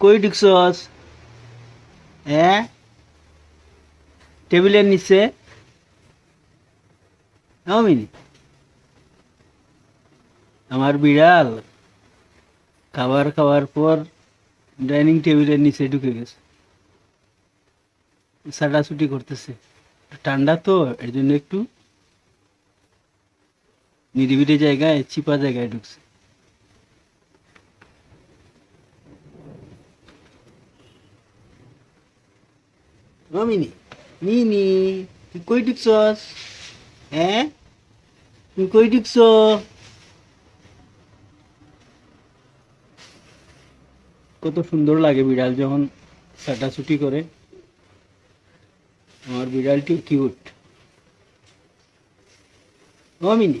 কই ঢুকছস? হ্যাঁ টেবিলের নিচে? মিনি আমার বিড়াল। খাবার খাওয়ার পর ডাইনিং টেবিলের নিচে ঢুকে গেছে। ছাটাছুটি করতেছে। ঠান্ডা তো, এর জন্য একটু নিরিবিলি জায়গায়, চিপা জায়গায় ঢুকছে। ও মিনি তুই কই ঢুকছস? হ্যাঁ? তুই কই ঢুকছ কত সুন্দর লাগে বিড়াল যখন ছাটাছুটি করে। আমার বিড়ালটি কিউট ও মিনু